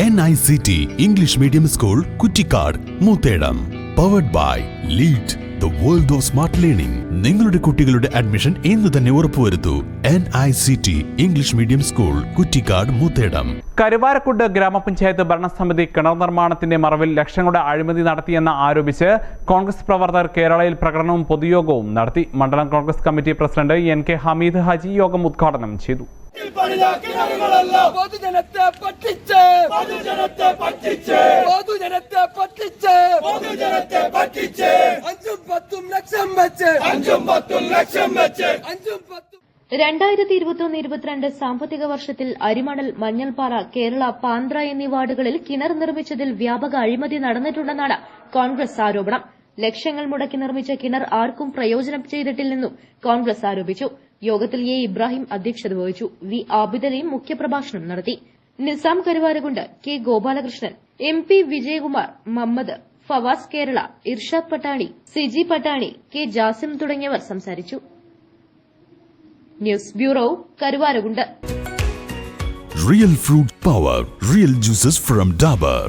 N I C T English medium school Kuttikkad Moothedam powered by lead the world of smart learning നിങ്ങളുടെ കുട്ടികളുടെ admission ഇന്ന് തന്നെ ഉറപ്പുവരുത്തൂ. N I C T English medium school Kuttikkad Moothedam Karuvarakundu ഗ്രാമപഞ്ചായത്ത് ഭരണസമിതി കിണർ നിർമ്മാണത്തിന്റെ മറവിൽ ലക്ഷങ്ങളുടെ അഴിമതി നടത്തിയെന്ന് ആരോപിച്ച് കോൺഗ്രസ് പ്രവർത്തകർ കേരളയിൽ പ്രകടനവും പൊതുയോഗവും നടത്തി. മണ്ഡലം Congress committee president N K Hameed Haji യോഗം ഉദ്ഘാടനം ചെയ്തു. പൊതുജനത്തെ പറ്റിച്ച് പറ്റിച്ച്. അഞ്ചും പത്തും ലക്ഷം വെച്ച്. അഞ്ചും പത്തും ലക്ഷം വെച്ച്. അഞ്ചും പത്തും. രണ്ടായിരത്തി ഇരുപത്തിയൊന്ന് ഇരുപത്തിരണ്ട് സാമ്പത്തിക വർഷത്തിൽ അരിമണൽ മഞ്ഞൾപ്പാറ കേരള പാന്ത്ര എന്നീ വാർഡുകളിൽ കിണർ നിർമ്മിച്ചതിൽ വ്യാപക അഴിമതി നടന്നിട്ടുണ്ടെന്നാണ് കോൺഗ്രസ് ആരോപണം. ലക്ഷങ്ങൾ മുടക്കി നിർമ്മിച്ച കിണർ ആർക്കും പ്രയോജനം ചെയ്തിട്ടില്ലെന്നും കോൺഗ്രസ് ആരോപിച്ചു. യോഗത്തിൽ എ ഇബ്രാഹിം അധ്യക്ഷത വഹിച്ചു. വി ആബിദലയും മുഖ്യപ്രഭാഷണം നടത്തി. Nizam Karuvarakundu K Gopalakrishnan M P Vijayakumar Mammad Fawas Kerala Irshad Pattani Siji Pattani K Jasim തുടങ്ങിയവർ സംസാരിച്ചു. News bureau Karuvarakundu. Real fruit power real juices from Dabur